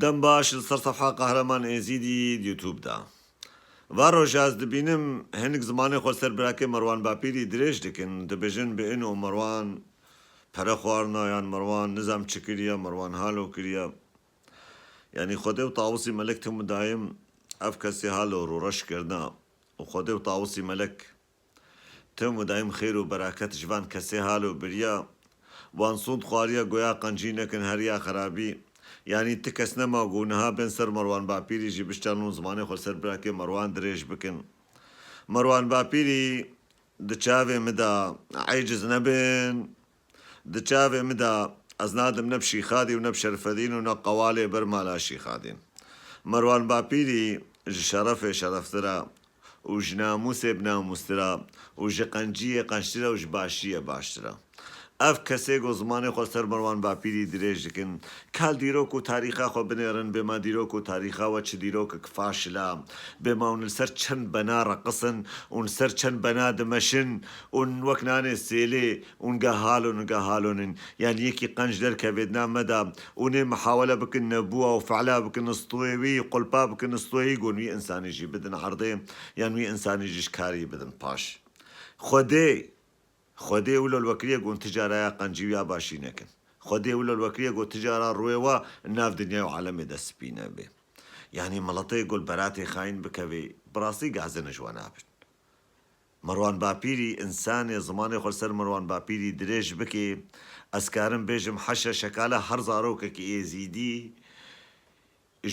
دەم باش سەر سەفحا قەهرەمان ئێزیدی یوتوب دا وا ڕۆژاز دبینم هەنێک زمانی خۆ سەر براکە مەڕوان باپیری درێژ دکن دەبێژن بێن و مەڕوان پەرە خواردنا یان مەڕوان نزام چ کردە مەڕوان هاالۆ کردە ینی خۆدە و تاوسی مەلک تم دایم ئەف کەسی هاالۆ ڕوڕەشکردنا و خۆدە و تاوسی مەلک تم دایم خێر و بەراکەت جوان کەسێ هاالۆ بریا وان سوود خواریە گویا قەنجی نەکەن هەریا خراپی ینی ت کەس نەما گوونها بن سەر مەڕوان باپیریژی بشتان و زمانی خۆ سەر براکێ مەڕوان درێژ بکن مەڕوان باپیری دچاوێ مدا عیجز نەبن دچاوێ مدا ئەز نادم نەپشی خادی و نەپشەرفەدین و نەقەوالێ بەرمالاشی خادین مەڕوان باپیری ji şerefê şereftira û ji namûsê binamûstira û ji qenciyê qençtira û ji başiyê baştira. ev kesek و زمان خو سر مروان باپیری دریج کن کل دیروک و تاریخا خو بنیرن به ما دیروک و تاریخا و چه دیروک فاشلا به ما اون سر چند بنا رقصن اون سر چند بنا دمشن اون وکنان سیلی اون گهالون گهالونن یعنی یکی قنج در کبیدنا مدا اون محاوله بکن نبوه و فعلا بکن استوی وی قلبا بکن استوی گون وی انسانی جی بدن عرضه یعنی وی انسانی جیش کاری بدن پاش خودی خودێ و لە وەکریە گۆن تجارایە قەنجیویا باشی نەکەن خودێ و لە وەکریە گۆ تجارا ڕوێوە ناو دنیا و عالەمێ دەسپینە بێ یعنی مەڵەتەی گۆل بەراتی خاین بکەوێ بڕاستی گازە نەژوە نابن مەڕوان باپیری ئینسانێ زمانی خۆسەر مەڕوان باپیری درێژ بکێ ئەسکارم بێژم حەشە شەکالە هەر زارۆکێکی ئێزیدی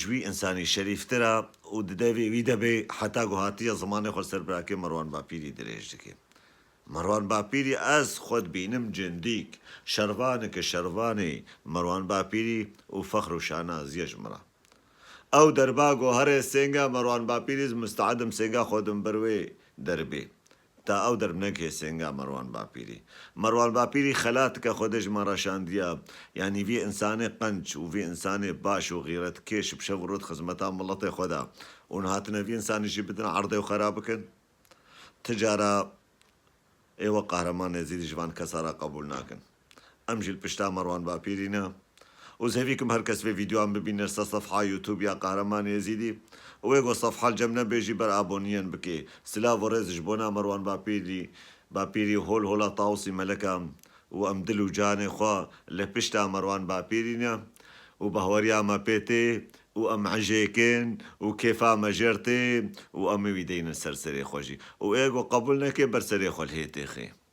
ژوی ئینسانی شەریفترە و ددەوێ وی دەبێ حتا گوهاتیە زمانی خۆسەر براکە مەڕوان باپیری درێژ دکێ مەڕوان باپیری ئەس خۆت بینم جندیک. شەروانێکە شەروانی مەڕوان باپیری و فەخر و شانە زیەش مرە ئەو دەرباگۆ هەرێ سێنگە مەڕوان باپیریز مستعدم سێنگا خۆدم بروێ دەربێ. تا ئەو دەربنەکێ سێنگا مەڕوان باپیری. مەڕوان باپیری خەلاتکە خۆدەژ مەڕەشاندە ینی وی ئینسانێ قنج و وی ئینسانێ باش و غیرەت کێش بشە ڕوت خزمەتا مڵەتی خۆدا. اون هاتنەوی ئینسانیشی بدن عردە و خراب بکەن. تجارە ئێوە قارەمان نێزیری ژوان کەسارا قبول ناکەن ئەم ژیل پشتا مەڕوان باپیرینە و زەویکم هەر کەس بێ یددیوان ببینە سە سەفحا یوتوب یا قارەمان ێزیدی وێ گۆ سەفحال جەم نەبێژی بەر ئابۆنیەن بکێ سلا بۆ ڕێزش بۆ نامەڕوان باپیری باپیری هۆل هۆڵا تاوسی مەلەکەم و ئەم دل و جانێ خوا لە پشتا مەڕوان باپیرینە و بەهوەریامە پێتێ وأم عجيكين وكيفا مجرتي وأمي ويدين السرسري خوجي. وايغو قبلنا كي برسري خول هيتي خي.